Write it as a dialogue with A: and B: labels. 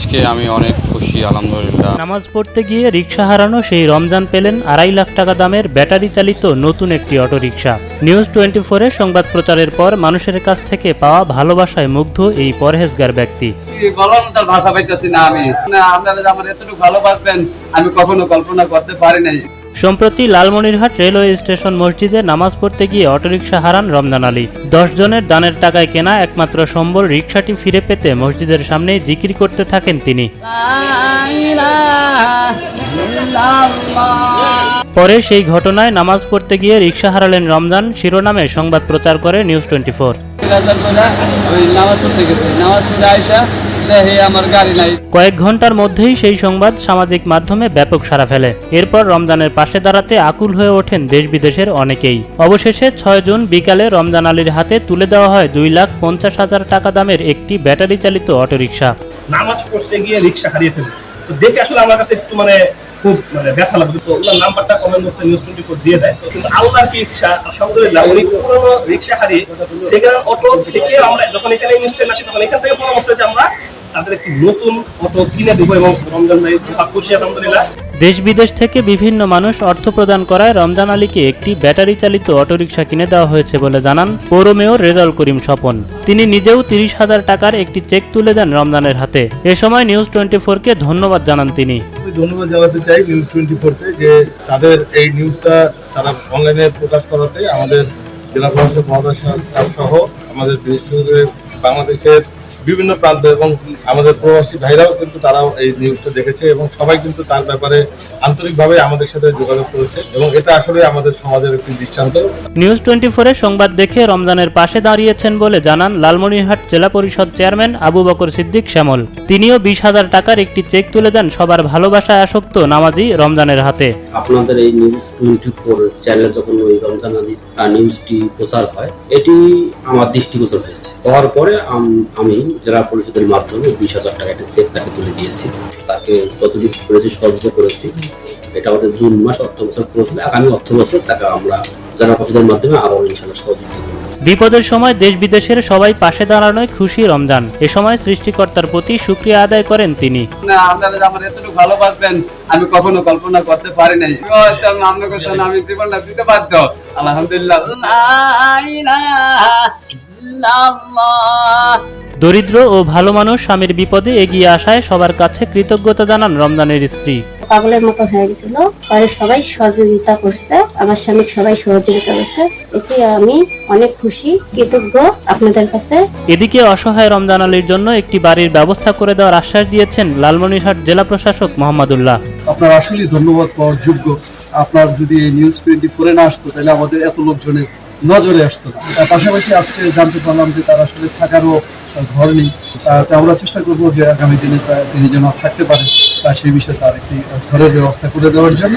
A: আজকে আমি অনেক খুশি আলহামদুলিল্লাহ।
B: নামাজ পড়তে গিয়ে রিক্সা হারানো সেই রমজান পেলেন আড়াই লাখ টাকা দামের ব্যাটারি চালিত নতুন একটি অটোরিকশা। নিউজ টোয়েন্টি ফোরে সংবাদ প্রচারের পর মানুষের কাছ থেকে পাওয়া ভালোবাসায় মুগ্ধ এই পরহেজগার ব্যক্তি।
C: কি বলার মতো ভাষা পাইতেছি না আমি। না আপনারা আমার এতটুকু ভালোবাসবেন আমি কখনো কল্পনা করতে পারি নাই।
B: সম্প্রতি লালমনিরহাট রেলওয়ে স্টেশন মসজিদে নামাজ পড়তে গিয়ে অটোরিকশা হারান রমজান আলী। দশ জনের দানের টাকায় কেনা একমাত্র সম্বল রিকশাটি ফিরে পেতে মসজিদের সামনে জিকির করতে থাকেন তিনি। পরে সেই ঘটনায় নামাজ পড়তে গিয়ে রিকশা হারালেন রমজান, শিরোনামে সংবাদ প্রচার করে নিউজ টোয়েন্টি ফোর।
C: দেখি আমার গাড়ি নাই।
B: কয়েক ঘণ্টার মধ্যেই সেই সংবাদ সামাজিক মাধ্যমে ব্যাপক সাড়া ফেলে। এরপর রমজানের পাশে দাঁড়াতে আকুল হয়ে ওঠেন দেশ বিদেশের অনেকেই। অবশেষে ছয় জুন বিকালে রমজান আলীর হাতে তুলে দেওয়া হয় দুই লাখ পঞ্চাশ হাজার টাকা দামের একটি ব্যাটারি চালিত অটোরিকশা।
D: নামাজ পড়তে গিয়ে রিক্সা হারিয়ে ফেলি তো দেখে আসলে আমার কাছে একটু মানে খুব মানে ব্যথা লাগবে। তো ওনার নাম্বারটা কমেন্ট বক্সে নিউজ টোয়েন্টি ফোর দিয়ে দেয়। কিন্তু আল্লাহর কি ইচ্ছা আলহামদুলিল্লাহ উনি পুরোনো রিক্সা হারিয়ে সেকেন্ড অটো থেকে আমরা যখন এখানে ইনস্টেন্ট আসি তখন এখান থেকে পরামর্শ হয়েছে আমরা তাদের একটি নতুন অটো কিনে দেবো এবং রমজান ভাই খুশি আলহামদুলিল্লাহ।
B: দেশ বিদেশ থেকে বিভিন্ন মানুষ অর্থ প্রদান করায় রমজান আলীকে একটি ব্যাটারি চালিত অটোরিকশা কিনে দেওয়া হয়েছে বলে জানান পৌর মেয়র রেজাউল করিম স্বপন। তিনি নিজেও তিরিশ হাজার টাকার একটি চেক তুলে দেন রমজানের হাতে। এ সময় নিউজ টোয়েন্টি ফোরকে ধন্যবাদ জানান তিনি।
E: ধন্যবাদ জানাতে চাই নিউজ টোয়েন্টি ফোরকে যে তাদের এই নিউজটা তারা অনলাইনে প্রকাশ করাতে আমাদের জেলা প্রশাসক স্যার সহ আমাদের বিশেষ করে বাংলাদেশের বিভিন্ন প্রান্ত এবং আমাদের প্রবাসী ভাইরাও কিন্তু তারাও এই নিউজটা দেখেছে এবং সবাই কিন্তু তার ব্যাপারে আন্তরিকভাবে আমাদের সাথে যোগাযোগ করেছে এবং এটা আসলে আমাদের সমাজের একটি দৃষ্টান্ত।
B: নিউজ টোয়েন্টি ফোরের সংবাদ দেখে রমজানের পাশে দাঁড়িয়েছেন বলে জানান লালমনিরহাট জেলা পরিষদ চেয়ারম্যান আবু বকর সিদ্দিক শ্যামল। তিনিও বিশ হাজার টাকার একটি চেক তুলে দেন সবার ভালোবাসায় আসক্ত নামাজি রমজানের হাতে।
F: আপনাদের এই নিউজ টোয়েন্টি ফোর চ্যানেলে যখন ওই রমজান নিউজটি প্রচার হয় এটি আমার দৃষ্টিগোচর হয়েছে। হওয়ার পরে আম- আমি জেলা পরিষদের মাধ্যমে বিশ হাজার টাকা একটা চেক তাকে তুলে দিয়েছি। তাকে যতটুকু করেছি সর্বোচ্চ করেছি এটা আমাদের জুন মাস অর্থ বছর পৌঁছলে আগামী অর্থ বছর তাকে আমরা জেলা পরিষদের মাধ্যমে আরও ইনশাল্লাহ সহযোগিতা করব।
B: বিপদের সময় দেশ বিদেশের সবাই পাশে দাঁড়ানোয় খুশি রমজান। এ সময় সৃষ্টিকর্তার প্রতি শুক্রিয়া আদায় করেন তিনি।
C: না আপনারা আমার এতটুকু ভালোবাসবেন আমি কখনো কল্পনা করতে পারি নাই। আমি আমি জীবনটা দিতে পারতো আলহামদুলিল্লাহ।
B: দরিদ্র ও ভালো মানুষ স্বামীর বিপদে এগিয়ে আসায় সবার কাছে কৃতজ্ঞতা জানান রমজানের স্ত্রী।
G: পাগলের মতো হয়ে গেছিল। পরে সবাই সহযোগিতা করছে। আমার স্বামী সবাই সহযোগিতা করছে। এতে আমি অনেক খুশি কৃতজ্ঞ আপনাদের কাছে।
B: এদিকে অসহায় রমজান আলীর জন্য একটি বাড়ির ব্যবস্থা করে দেওয়ার আশ্বাস দিয়েছেন লালমনিরহাট জেলা প্রশাসক মোহাম্মদুল্লাহ।
H: আপনার আসলেই ধন্যবাদ পাওয়ার যোগ্য। আপনার যদি এই নিউজ টোয়েন্টি ফোরে না আসতো তাহলে আমাদের এত লোকজনের নজরে আসতো না। পাশাপাশি আজকে জানতে পারলাম যে তার আসলে থাকারও ঘর নেই তা আমরা চেষ্টা করব যে আগামী দিনে তিনি যেন থাকতে পারেন সেই বিষয়ে তার একটি ঘরের ব্যবস্থা করে দেওয়ার জন্য।